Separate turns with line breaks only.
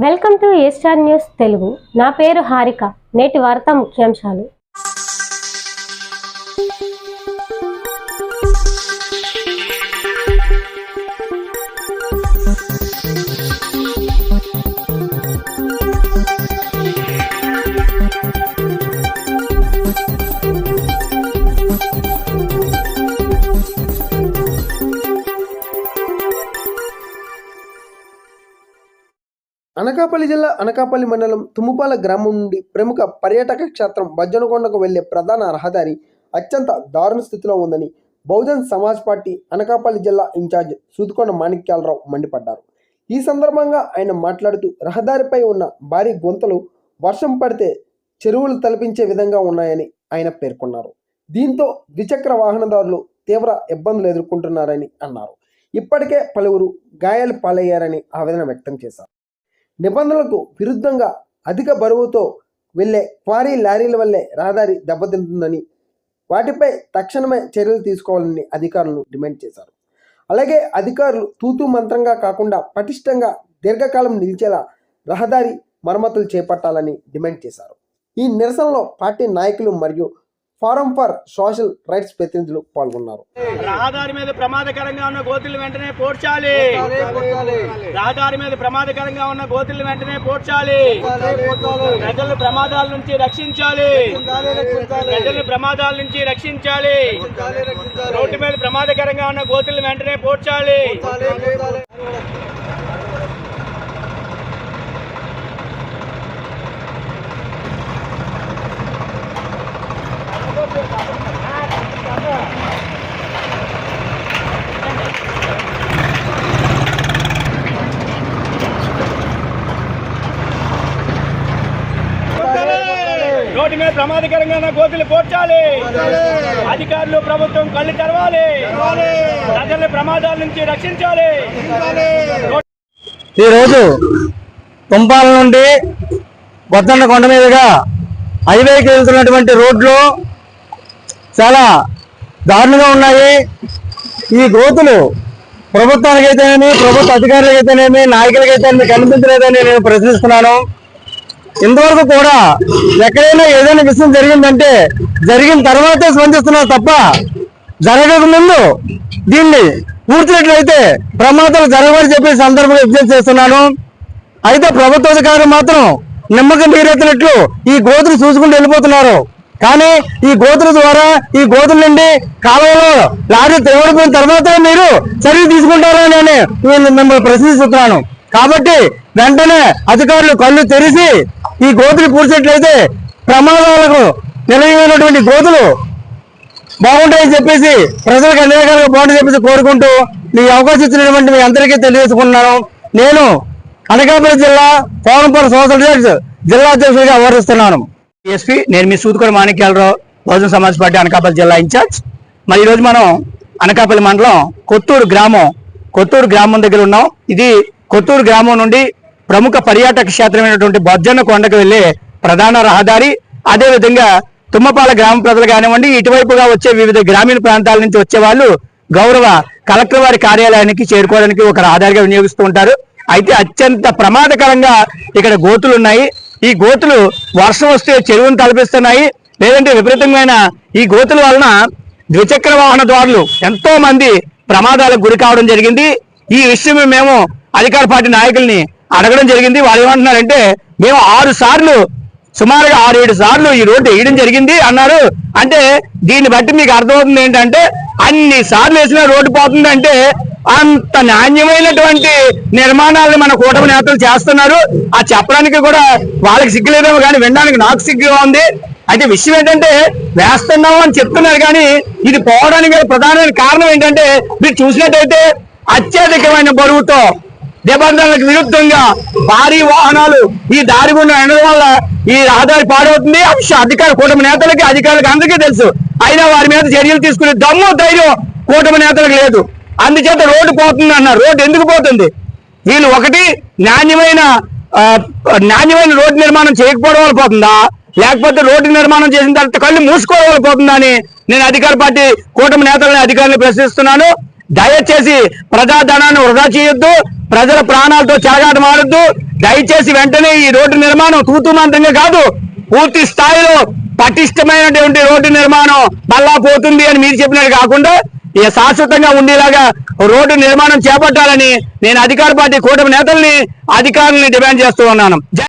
Welcome to A star news Telugu. నా పేరు హారిక. నేటి వార్త ముఖ్యాంశాలు.
అనకాపల్లి జిల్లా అనకాపల్లి మండలం తుముపాల గ్రామం నుండి ప్రముఖ పర్యాటక క్షేత్రం బజ్జనకొండకు వెళ్ళే ప్రధాన రహదారి అత్యంత దారుణ స్థితిలో ఉందని బహుజన్ సమాజ్ పార్టీ అనకాపల్లి జిల్లా ఇన్ఛార్జ్ సూదుకొండ మాణిక్యాలరావు మండిపడ్డారు. ఈ సందర్భంగా ఆయన మాట్లాడుతూ రహదారిపై ఉన్న భారీ గుంతలు వర్షం పడితే చెరువులు తలపించే విధంగా ఉన్నాయని ఆయన పేర్కొన్నారు. దీంతో ద్విచక్ర వాహనదారులు తీవ్ర ఇబ్బందులు ఎదుర్కొంటున్నారని అన్నారు. ఇప్పటికే పలువురు గాయాలు పాలయ్యారని ఆవేదన వ్యక్తం చేశారు. నిబంధనలకు విరుద్ధంగా అధిక బరువుతో వెళ్ళే క్వారీ లారీల వల్లే రహదారి దెబ్బతింటుందని వాటిపై తక్షణమే చర్యలు తీసుకోవాలని అధికారులను డిమాండ్ చేశారు. అలాగే అధికారులు తూతు మంత్రంగా కాకుండా పటిష్టంగా దీర్ఘకాలం నిలిచేలా రహదారి మరమ్మతులు చేపట్టాలని డిమాండ్ చేశారు. ఈ నిరసనలో పార్టీ నాయకులు మరియు ఫారం ఫర్ సోషల్ రైట్స్ ప్రతినిధులు పాల్గొన్నారు.
రహదారి మీద ప్రమాదకరంగా ఉన్న గోతులు వెంటనే పోడ్చాలి. రహదారి మీద ప్రమాదకరంగా ఉన్న గోతులు వెంటనే పోడ్చాలి. ప్రజలు ప్రమాదాల నుంచి రక్షించాలి. ప్రజలు ప్రమాదాల నుంచి రక్షించాలి. రోడ్డు మీద ప్రమాదకరంగా ఉన్న గోతులు వెంటనే పోడ్చాలి. మీద ప్రమాదకరంగా ఉన్న గోతులు పోడ్చాలి అధికారులు ప్రభుత్వం కళ్ళు తెరవాలి. ప్రజల ప్రమాదాల నుంచి రక్షించాలి.
ఈరోజు తుంపాల నుండి బొద్దన్న కొండ మీదుగా హైవేకి వెళ్తున్నటువంటి రోడ్లు చాలా దారుణంగా ఉన్నాయి. ఈ గోతులు ప్రభుత్వానికైతేనేమి ప్రభుత్వ అధికారులకైతేనేమి నాయకులకైతేనేమి కనిపించలేదని నేను ప్రశ్నిస్తున్నాను. ఇంతవరకు కూడా ఎక్కడైనా ఏదైనా విషయం జరిగిందంటే జరిగిన తర్వాతే స్పందిస్తున్నారు తప్ప జరగక ముందు దీన్ని పూర్చినట్లయితే ప్రమాదాలు జరగవని చెప్పి సందర్భంగా విజ్ఞప్తి చేస్తున్నాను. అయితే ప్రభుత్వ అధికారులు మాత్రం నిమ్మకం నీరెత్తినట్లు ఈ గోతులు చూసుకుంటూ వెళ్ళిపోతున్నారు. కానీ ఈ గోతుల ద్వారా ఈ గోతుల నుండి కాలువలో లారీ తెగడిపోయిన తర్వాత మీరు చర్య తీసుకుంటారా నేను నేను మిమ్మల్ని ప్రశ్నిస్తున్నాను. కాబట్టి వెంటనే అధికారులు కళ్ళు తెరిచి ఈ గోతులు పూడ్చినట్లయితే ప్రమాదాలకు నిలయమైనటువంటి గోతులు బాగుంటాయని చెప్పేసి ప్రజలకు అన్ని రకాలుగా బాగుంటాయని చెప్పేసి కోరుకుంటూ మీ అవకాశం ఇచ్చినటువంటి మీ అందరికీ తెలియజేసుకుంటున్నాను. నేను అనకాపల్లి జిల్లా పవన్పల్లి సోషల్ రిజల్ట్స్ జిల్లా అధ్యక్షుడిగా వ్యవహరిస్తున్నాను. ఎస్పీ నేను మీ సూదుకొని మాణిక్యాలరావు బహుజన సమాజ్ పార్టీ అనకాపల్లి జిల్లా ఇన్ఛార్జ్. మరి ఈరోజు మనం అనకాపల్లి మండలం కొత్తూరు గ్రామం కొత్తూరు గ్రామం దగ్గర ఉన్నాం. ఇది కొత్తూరు గ్రామం నుండి ప్రముఖ పర్యాటక క్షేత్రమైనటువంటి బొజ్జన్న కొండకు వెళ్ళే ప్రధాన రహదారి. అదేవిధంగా తుమ్మపాల గ్రామ ప్రజలు కానివ్వండి ఇటువైపుగా వచ్చే వివిధ గ్రామీణ ప్రాంతాల నుంచి వచ్చే వాళ్ళు గౌరవ కలెక్టర్ వారి కార్యాలయానికి చేరుకోవడానికి ఒక రహదారిగా వినియోగిస్తూ ఉంటారు. అయితే అత్యంత ప్రమాదకరంగా ఇక్కడ గోతులు ఉన్నాయి. ఈ గోతులు వర్షం వస్తే చెరువును తలపిస్తున్నాయి. లేదంటే విపరీతమైన ఈ గోతుల వలన ద్విచక్ర వాహనదారులు ఎంతో మంది ప్రమాదాలకు గురి కావడం జరిగింది. ఈ విషయం మేము అధికార పార్టీ నాయకుల్ని అడగడం జరిగింది. వాళ్ళు ఏమంటున్నారంటే మేము ఆరు సార్లు సుమారుగా ఆరు ఏడు సార్లు ఈ రోడ్డు వేయడం జరిగింది అన్నారు. అంటే దీన్ని బట్టి మీకు అర్థమవుతుంది ఏంటంటే అన్ని సార్లు వేసిన రోడ్డు పోతుందంటే అంత నాణ్యమైనటువంటి నిర్మాణాలను మన కూటమి నేతలు చేస్తున్నారు. ఆ చెప్పడానికి కూడా వాళ్ళకి సిగ్గులేదేమో కానీ వినడానికి నాకు సిగ్గుగా ఉంది. అయితే విషయం ఏంటంటే వేస్తున్నాము అని చెప్తున్నారు కానీ ఇది పోవడానికి ప్రధానమైన కారణం ఏంటంటే మీరు చూసినట్టయితే అత్యధికమైన బరువుతో నిబంధనలకు విరుద్ధంగా భారీ వాహనాలు ఈ దారి గుండా ఉండడం వల్ల ఈ రహదారి పాడవుతుంది. అధికార కూటమి నేతలకి అధికారులకు అందరికీ తెలుసు. అయినా వారి మీద చర్యలు తీసుకునే దమ్ము ధైర్యం కూటమి నేతలకు లేదు. అందుచేత రోడ్డు పోతుంది అన్నారు. రోడ్డు ఎందుకు పోతుంది? వీళ్ళు ఒకటి నాణ్యమైన నాణ్యమైన రోడ్డు నిర్మాణం చేయకపోవడం వల్ల పోతుందా? లేకపోతే రోడ్డు నిర్మాణం చేసిన తర్వాత కళ్ళు మూసుకోవడం వల్ల పోతుందా అని నేను అధికార పార్టీ కూటమి నేతలని అధికారులను ప్రశ్నిస్తున్నాను. దయచేసి ప్రజాధనాన్ని వృధా చేయొద్దు. ప్రజల ప్రాణాలతో చెలగాట మారొద్దు దయచేసి వెంటనే ఈ రోడ్డు నిర్మాణం తూతూ మంత్రంగా కాదు పూర్తి స్థాయిలో పటిష్టమైనటువంటి రోడ్డు నిర్మాణం మళ్ళా పోతుంది అని మీరు చెప్పినట్టు కాకుండా ఇక శాశ్వతంగా ఉండేలాగా రోడ్డు నిర్మాణం చేపట్టాలని నేను అధికార పార్టీ కూటమి నేతల్ని అధికారుల్ని డిమాండ్ చేస్తూ ఉన్నాను.